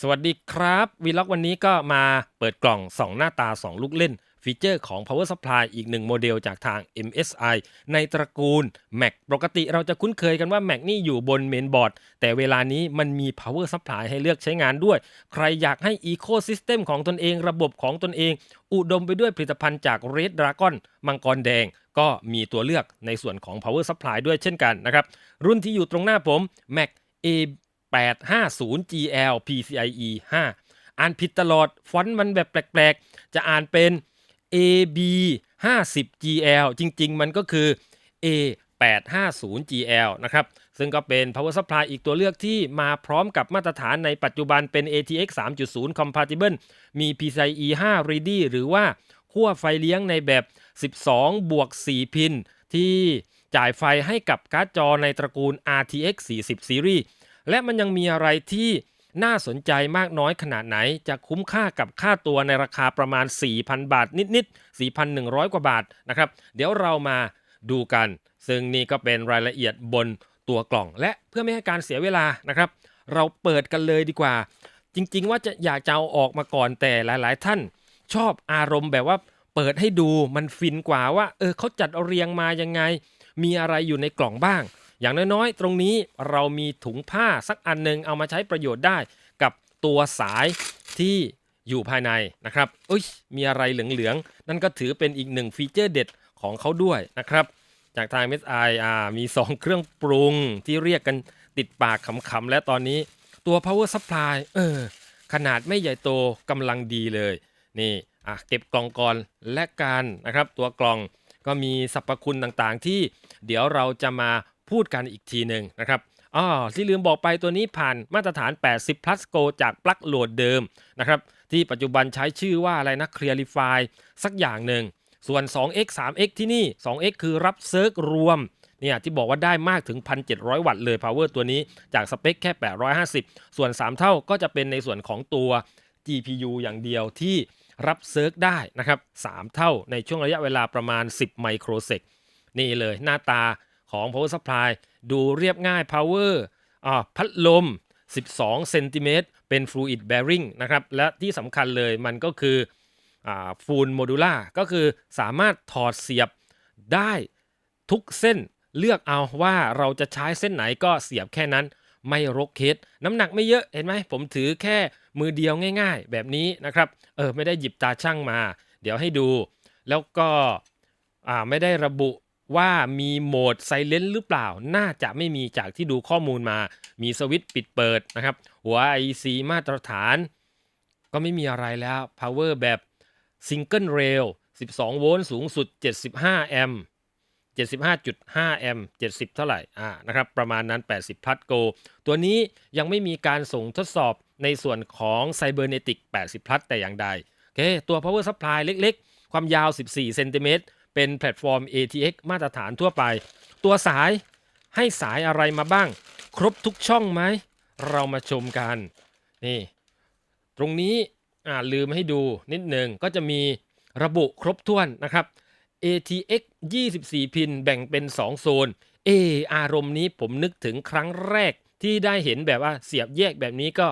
สวัสดีครับวีล็อกวันนี้ก็มาเปิดกล่อง 2 หน้าตา 2 ลูกเล่น ฟีเจอร์ของ Power Supply อีกหนึ่งโมเดลจากทาง MSI ในตระกูล Mac ปกติเราจะคุ้นเคยกันว่า Mac นี่อยู่บนเมนบอร์ด แต่เวลานี้มันมี Power Supply ให้เลือกใช้งานด้วย ใครอยากให้ Ecosystem ของตนเองระบบของตนเอง อุดมไปด้วยผลิตภัณฑ์จาก Red Dragon มังกรแดงก็มีตัวเลือกในส่วนของ Power Supply ด้วยเช่นกันนะครับรุ่นที่อยู่ตรงหน้าผม Mac A 850 GL PCIe 5 อ่านผิดตลอด ฟอนต์มันแบบแปลกๆ จะอ่านเป็น AB 50 GL จริงๆ มันก็คือ A 850 GL นะครับ ซึ่งก็เป็น power supply อีกตัวเลือกที่มาพร้อมกับมาตรฐานในปัจจุบันเป็น ATX 3.0 compatible มี PCIe 5 ready หรือว่าขั้วไฟเลี้ยงในแบบ 12 บวก 4 พิน ที่จ่ายไฟให้กับการ์ดจอในตระกูล RTX 40 Series และมันยังมีอะไรที่น่าสนใจมากน้อยขนาดไหน จะคุ้มค่ากับค่าตัวในราคาประมาณ 4,000 บาทนิดๆ 4,100 กว่าบาทนะครับ เดี๋ยวเรามาดูกัน ซึ่งนี่ก็เป็นรายละเอียดบนตัวกล่อง และเพื่อไม่ให้การเสียเวลานะครับ เราเปิดกันเลยดีกว่า จริง ๆ ว่าจะอยากจะเอาออกมาก่อนแต่หลาย ๆ ท่าน ชอบอารมณ์แบบว่าเปิดให้ดูมันฟินกว่าว่า เออเขาจัดเอาเรียงมายังไง มีอะไรอยู่ในกล่องบ้าง อย่างน้อยๆ ตรงนี้เรามีถุงผ้าสักอันหนึงเอามาใช้ประโยชน์ได้ กับตัวสายที่อยู่ภายในนะครับอุ้ยมีอะไรเหลืองๆ นั่นก็ถือเป็นอีกหนึ่งฟีเจอร์เด็ดของเขาด้วยนะครับ จากทาง MSI อ่ามี 2 เครื่องปรุงที่เรียกกันติดปากขำๆ และตอนนี้ตัว power supply เออขนาดไม่ใหญ่โตกำลังดีเลย นี่อะเก็บกล่องก่อนและการนะครับ ตัวกล่องก็มีสรรพคุณต่างๆ ที่เดี๋ยวเราจะมา พูดกันอีกทีหนึ่งนะครับอ๋อที่ลืมบอกไปตัวนี้ผ่านมาตรฐาน 80 plus go จากปลั๊กโหลดเดิมนะครับที่ปัจจุบันใช้ชื่อว่าอะไรนะ Clearify สักอย่างหนึ่ง ส่วน 2x 3x ที่นี่ 2x คือรับเซิร์กรวมเนี่ยที่บอกว่าได้มากถึง 1,700 วัตต์เลย power ตัวนี้จากสเปคแค่ 850 ส่วน 3 เท่าก็จะเป็นในส่วนของตัว GPU อย่างเดียวที่รับเซิร์กได้นะครับ 3 เท่าในช่วงระยะเวลาประมาณ 10 ไมโครเซกนี่เลยหน้าตา ของ power supply ดูเรียบง่าย power อ่าพัดลม 12เซนติเมตรเป็น fluid bearing นะครับ และที่สำคัญเลยมันก็คือฟูลโมดูล่าก็คือสามารถถอดเสียบได้ทุกเส้นเลือกเอาว่าเราจะใช้เส้นไหนก็เสียบแค่นั้นไม่รกเคสน้ำหนักไม่เยอะเห็นไหมผมถือแค่มือเดียวง่ายๆ แบบนี้นะครับเออไม่ได้หยิบตาช่างมา เดี๋ยวให้ดู แล้วก็อ่าไม่ได้ระบุ ว่ามีโหมดไซเลนต์หรือเปล่า น่าจะไม่มีจากที่ดูข้อมูลมา มีสวิตช์ปิดเปิดนะครับ หัว IC มาตรฐาน ก็ไม่มีอะไรแล้ว power แบบซิงเกิลเรล12 โวลต์สูงสุด 75 แอมป์75.5 แอมป์70 เท่าไหร่ อ่า นะครับ ประมาณนั้น 80 พัทโก ตัวนี้ยังไม่มีการส่งทดสอบในส่วนของ Cybernetic 80 พัทแต่อย่างใด โอเค ตัว power supply เล็กๆ ความยาว 14 เซนติเมตร เป็นแพลตฟอร์ม ATX มาตรฐานทั่วไป ตัวสายให้สายอะไรมาบ้าง ครบทุกช่องไหม เรามาชมกัน นี่ ตรงนี้อ่าลืมให้ดูนิดหนึ่งก็จะมีระบุครบถ้วนนะครับ ATX 24 พินแบ่งเป็น 2 โซน เออารมณ์นี้ผมนึกถึงครั้งแรกที่ได้เห็นแบบว่าเสียบแยกแบบนี้ก็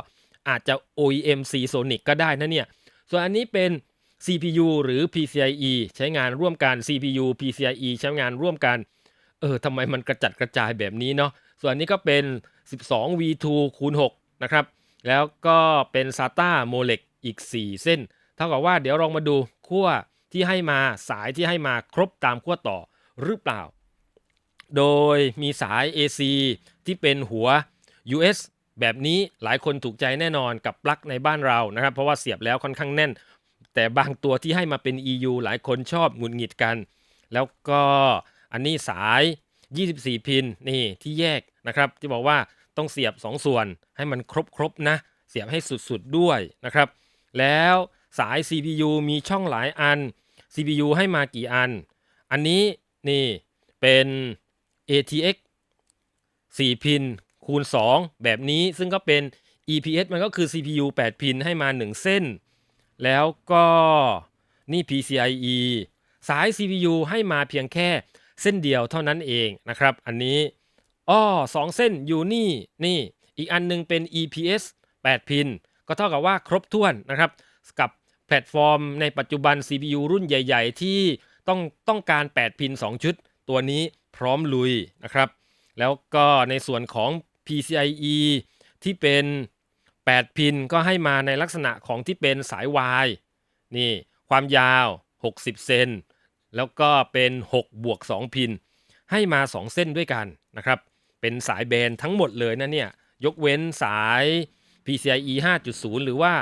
อาจจะ OEM C Sonic ก็ได้นะเนี่ย ส่วนอันนี้เป็น CPU หรือ PCIe ใช้งานร่วมกัน CPU PCIe ใช้งานร่วมกัน เออทำไมมันกระจัดกระจายแบบนี้เนาะ ส่วนนี้ก็เป็น 12 V2 คูณ6นะครับ แล้วก็เป็น SATA Molex อีก 4 เส้น เท่ากับว่าเดี๋ยวลองมาดูขั้วที่ให้มาสายที่ให้มาครบตามขั้วต่อหรือเปล่า โดยมีสาย AC ที่เป็นหัว US แบบนี้หลายคนถูกใจแน่นอนกับปลั๊กในบ้านเรานะครับ เพราะว่าเสียบแล้วค่อนข้างแน่น แต่บางตัวที่ให้มาเป็น EU หลายคนชอบหงุดหงิดกัน แล้วก็อันนี้สาย 24 พินนี่ที่แยกนะครับ ที่บอกว่าต้องเสียบ 2 ส่วนให้มันครบๆนะ เสียบให้สุดๆด้วยนะครับ แล้วสาย CPU มีช่องหลายอัน CPU ให้มากี่อัน อันนี้นี่เป็น ATX 4 พินคูณ 2 แบบนี้ซึ่งก็เป็น EPS มันก็คือ CPU 8 พินให้มา 1 เส้น แล้วก็นี่ PCIe สาย CPU ให้มาเพียงแค่เส้นเดียวเท่านั้นเองนะครับ อันนี้อ้อสองเส้นอยู่นี่นี่ อีกอันหนึงเป็น EPS 8 พินก็ก็เท่ากับว่าครบถ้วนนะครับ กับแพลตฟอร์มในปัจจุบัน CPU รุ่นใหญ่ ๆ ที่ต้องต้องการ 8 พิน 2 ชุด ตัวนี้พร้อมลุยนะครับ แล้วก็ในส่วนของ PCIe ที่เป็น 8 พินก็ให้มาในลักษณะของที่เป็นสาย Y นี่ความยาว 60 เซนแล้วก็เป็น6บวก2พิน ให้มา 2 เส้นด้วยกันนะครับ เป็นสายแบนทั้งหมดเลยนะเนี่ย ยกเว้นสาย PCIe 5.0 หรือว่า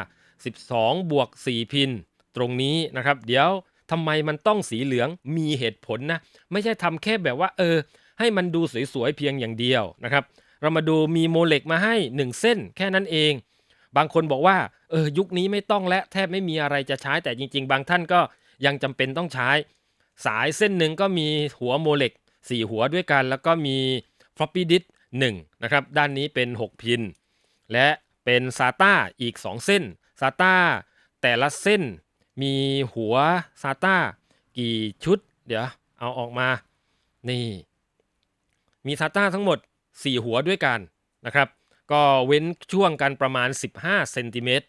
12 บวก 4 พิน ตรงนี้นะครับ เดี๋ยวทำไมมันต้องสีเหลืองมีเหตุผลนะ ไม่ใช่ทำแค่แบบว่าเออ ให้มันดูสวยๆเพียงอย่างเดียวนะครับ เรามาดูมีโมเลกมาให้ 1 เส้นแค่นั้นเอง บางคนบอกว่าเออยุคนี้ไม่ต้องและแทบไม่มีอะไรจะใช้แต่จริง ๆ บางท่านก็ยังจำเป็นต้องใช้ สายเส้นหนึ่งก็มีหัวโมเลก4หัวด้วยกัน แล้วก็มี floppy disk 1นะครับด้านนี้เป็น 6 พิน และเป็น SATA อีก 2 เส้น SATA แต่ละเส้นมีหัว SATA กี่ชุด เดี๋ยวเอาออกมา นี่ มี SATA ทั้งหมด 4 หัวด้วยกันนะครับ ก็เว้นช่วงกันประมาณ 15เซนติเมตร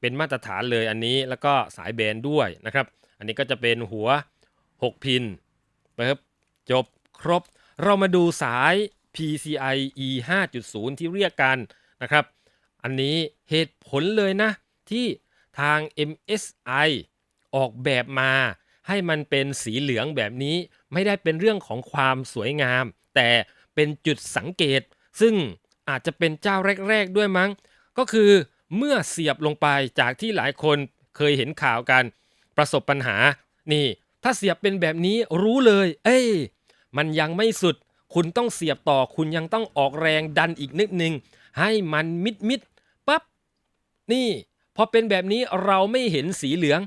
เป็นมาตรฐานเลยอันนี้แล้วก็สายแบนด้วยนะครับ อันนี้ก็จะเป็นหัว 6 พินเปิบจบครบ เรามาดูสาย PCIe 5.0 ที่เรียกกันนะครับ อันนี้เหตุผลเลยนะ ที่ทาง MSI ออกแบบมาให้มันเป็นสีเหลืองแบบนี้ไม่ได้เป็นเรื่องของความสวยงาม แต่เป็นจุดสังเกต ซึ่ง อาจจะเป็นเจ้าแรก ๆ ด้วยมั้ง ก็คือเมื่อเสียบลงไปจากที่หลายคนเคยเห็นข่าวกัน ประสบปัญหา นี่ ถ้าเสียบเป็นแบบนี้รู้เลย เอ้ยมันยังไม่สุด คุณต้องเสียบต่อคุณยังต้องออกแรงดันอีกนิดนึง ให้มันมิดมิดปั๊บนี่พอเป็นแบบนี้เราไม่เห็นสีเหลือง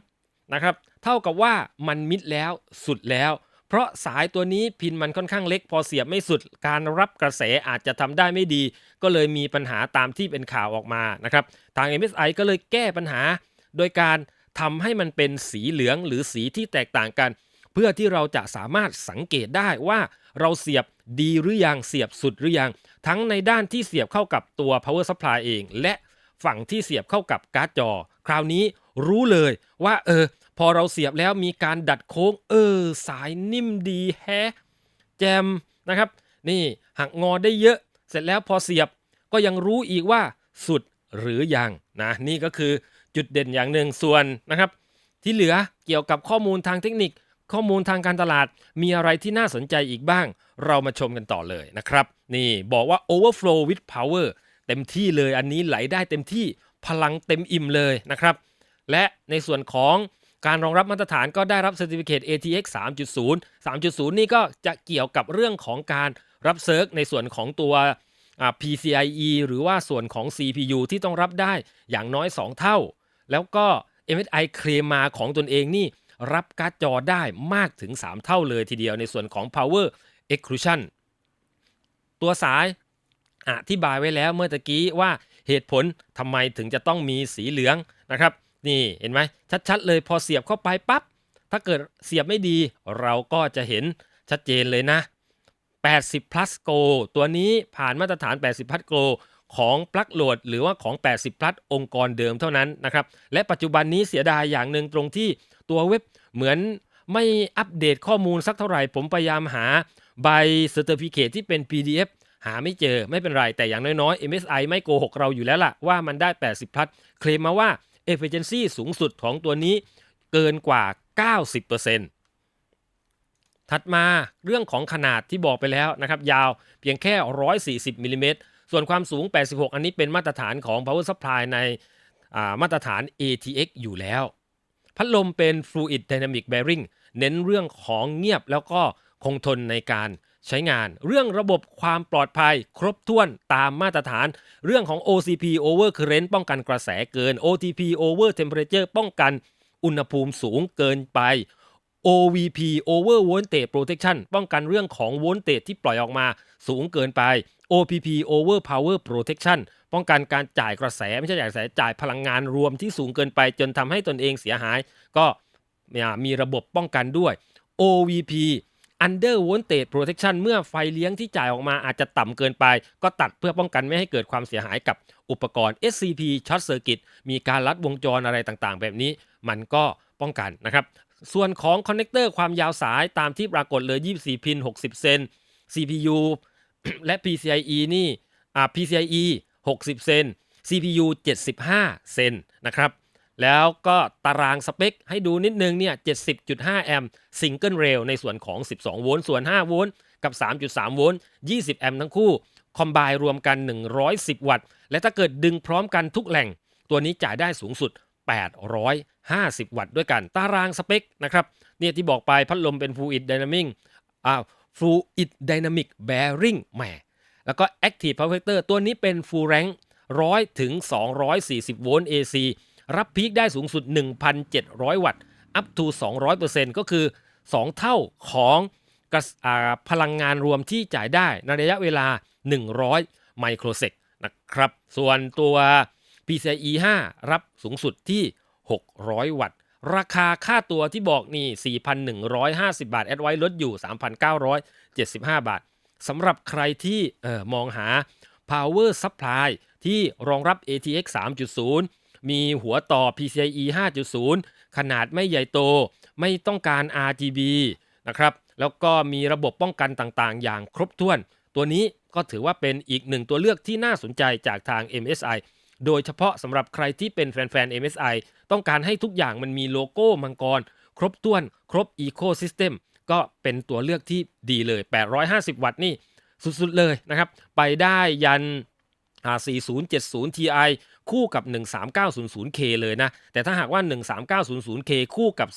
นะครับ เท่ากับว่ามันมิดแล้วสุดแล้ว เพราะสายตัวนี้พินมันค่อนข้างเล็ก พอเสียบไม่สุด การรับกระแสอาจจะทำได้ไม่ดี ก็เลยมีปัญหาตามที่เป็นข่าวออกมานะครับทาง MSI ก็เลยแก้ปัญหา โดยการทำให้มันเป็นสีเหลืองหรือสีที่แตกต่างกัน เพื่อที่เราจะสามารถสังเกตได้ว่าเราเสียบดีหรือยังเสียบสุดหรือยัง ทั้งในด้านที่เสียบเข้ากับตัว power supply เอง และฝั่งที่เสียบเข้ากับการ์ดจอ คราวนี้รู้เลยว่าเออ พอเราเสียบแล้วมีการดัดโค้ง เออ สายนิ่มดีแฮะแจมนะครับ นี่หักงอได้เยอะ เสร็จแล้วพอเสียบก็ยังรู้อีกว่าสุดหรือยังนะนี่ก็คือจุดเด่นอย่างหนึ่งส่วนนะครับ ที่เหลือเกี่ยวกับข้อมูลทางเทคนิค ข้อมูลทางการตลาด มีอะไรที่น่าสนใจอีกบ้าง เรามาชมกันต่อเลยนะครับ นี่บอกว่า overflow with power เต็มที่เลยอันนี้ไหลได้เต็มที่พลังเต็มอิ่มเลยนะครับ และในส่วนของ การรองรับมาตรฐานก็ได้รับ Certificate ATX 3.0 3.0 นี่ก็จะเกี่ยวกับเรื่องของการรับเซิร์ฟในส่วนของตัว PCIe หรือว่าส่วนของ CPU ที่ต้องรับได้อย่างน้อย 2 เท่า แล้วก็ MSI เคลมมาของตนเองนี่รับการ์ดจอได้มากถึง 3 เท่าเลยทีเดียวในส่วนของ Power Exclusion ตัวสายอธิบายไว้แล้วเมื่อตะกี้ว่าเหตุผลทำไมถึงจะต้องมีสีเหลืองนะครับ นี่เห็นไหมชัดๆ เลยพอเสียบเข้าไปปั๊บถ้าเกิดเสียบไม่ดี เราก็จะเห็นชัดเจนเลยนะ 80 plus go ตัวนี้ผ่านมาตรฐาน 80 plus go ของปลั๊กโหลดหรือว่าของ 80 plus องค์กรเดิมเท่านั้นนะครับ และปัจจุบันนี้เสียดายอย่างหนึ่งตรงที่ตัวเว็บเหมือนไม่อัปเดตข้อมูลสักเท่าไหร่ ผมพยายามหาใบ Certificate ที่เป็น PDF หาไม่เจอไม่เป็นไร แต่อย่างน้อยๆ MSI ไม่โกหกเราอยู่แล้วล่ะว่ามันได้ 80 plus เคลมมาว่า efficiency สูงสุดของตัวนี้เกินกว่า 90%ถัดมาเรื่องของขนาดที่บอกไปแล้วนะครับยาวเพียงแค่ 140มิลลิเมตรส่วนความสูง 86 อันนี้เป็นมาตรฐานของ power supply ในมาตรฐาน ATX อยู่แล้ว พัดลมเป็น fluid dynamic bearing เน้นเรื่องของเงียบแล้วก็คงทนในการ ใช้งาน เรื่องระบบความปลอดภัย ครบถ้วนตามมาตรฐาน เรื่องของ OCP over current ป้องกันกระแสเกิน OTP over temperature ป้องกันอุณหภูมิสูงเกินไป OVP over voltage protection ป้องกันเรื่องของโวลเตจที่ปล่อยออกมาสูงเกินไป OPP over power protection ป้องกันการจ่ายกระแสไม่ใช่จ่ายกระแสจ่ายพลังงานรวมที่สูงเกินไป จนทำให้ตนเองเสียหาย ก็มีระบบป้องกันด้วย OVP under voltage protection เมื่อไฟเลี้ยงที่จ่ายออกมาอาจจะต่ำเกินไป ก็ตัดเพื่อป้องกันไม่ให้เกิดความเสียหายกับอุปกรณ์ SCP short circuit มีการลัดวงจรอะไรต่างๆ แบบนี้ มันก็ป้องกันนะครับ ส่วนของคอนเน c เตอร์ความยาวสายตามที่ปรากฏเลย 24 พิน 60 เซน CPU และ PCIe นี่อ่า PCIe 60 เซน CPU 75 เซนนะครับ แล้วก็ตารางสเปคให้ดูนิดนึงเนี่ย 70.5 แอมป์ซิงเกิลเรลในส่วนของ 12 โวลต์ ส่วน 5 โวลต์ กับ 3.3 โวลต์ 20 แอมป์ทั้งคู่ คอมไบรวมกัน 110 วัตต์ และถ้าเกิดดึงพร้อมกันทุกแหล่ง ตัวนี้จ่ายได้สูงสุด 850 วัตต์ด้วยกัน ตารางสเปคนะครับ เนี่ยที่บอกไปพัดลมเป็น Fluid Dynamic อ่า Fluid Dynamic Bearing แหม แล้วก็ Active Power Factor ตัวนี้เป็น Full Rank 100ถึง240 โวลต์ AC รับพีคได้สูงสุด 1,700 วัตต์ up to 200%ก็คือ 2 เท่าของกระสอ่าพลังงานรวมที่จ่ายได้ในระยะเวลา 100 ไมโครเซกนะครับ ส่วนตัว PCIe 5 รับสูงสุดที่ 600 วัตต์ ราคาค่าตัวที่บอกนี่ 4,150 บาท แอดไว้ลดอยู่ 3,975 บาทสำหรับใครที่ออมองหา power supply ที่รองรับ ATX 3.0 มีหัวต่อ PCIe 5.0 ขนาดไม่ใหญ่โต ไม่ต้องการ RGB นะครับ แล้วก็มีระบบป้องกันต่างๆ อย่างครบถ้วน ตัวนี้ก็ถือว่าเป็นอีกหนึ่งตัวเลือกที่น่าสนใจจากทาง MSI โดยเฉพาะสำหรับใครที่เป็นแฟนๆ MSI ต้องการให้ทุกอย่างมันมีโลโก้มังกร ครบถ้วน ครบ Ecosystem ก็เป็นตัวเลือกที่ดีเลย 850 วัตต์นี่สุดๆเลยนะครับ ไปได้ยัน 4070 Ti คู่กับ 13900K เลยนะ แต่ถ้าหากว่า 13900K คู่กับ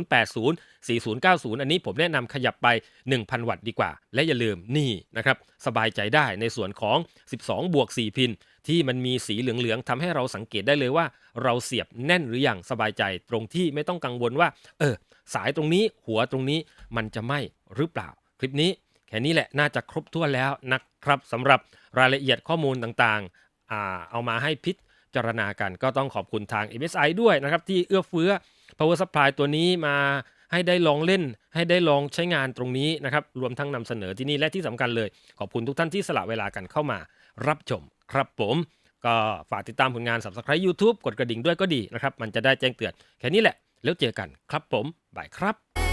4080 4090 อันนี้ผมแนะนำขยับไป 1,000 วัตต์ดีกว่า และอย่าลืมนี่นะครับ สบายใจได้ในส่วนของ 12 บวก 4 พิน ที่มันมีสีเหลือง ๆทำให้เราสังเกตได้เลยว่า เราเสียบแน่นหรืออยังสบายใจตรงที่ไม่ต้องกังวลว่า เออ สายตรงนี้หัวตรงนี้มันจะไหมหรือเปล่า คลิปนี้ แค่นี้แหละน่าจะครบถ้วนแล้วนะครับสำหรับรายละเอียดข้อมูลต่างๆ เอามาให้พิจารณากัน ก็ต้องขอบคุณทาง MSI ด้วยนะครับที่เอื้อเฟื้อ Power Supply ตัวนี้มาให้ได้ลองเล่น ให้ได้ลองใช้งานตรงนี้นะครับรวมทั้งนำเสนอที่นี่และที่สำคัญเลย ขอบคุณทุกท่านที่สละเวลากันเข้ามารับชมครับผมก็ฝากติดตามผลงาน Subscribe YouTube กดกระดิ่งด้วยก็ดีนะครับ มันจะได้แจ้งเตือน แค่นี้แหละ แล้วเจอกันครับผม บายครับ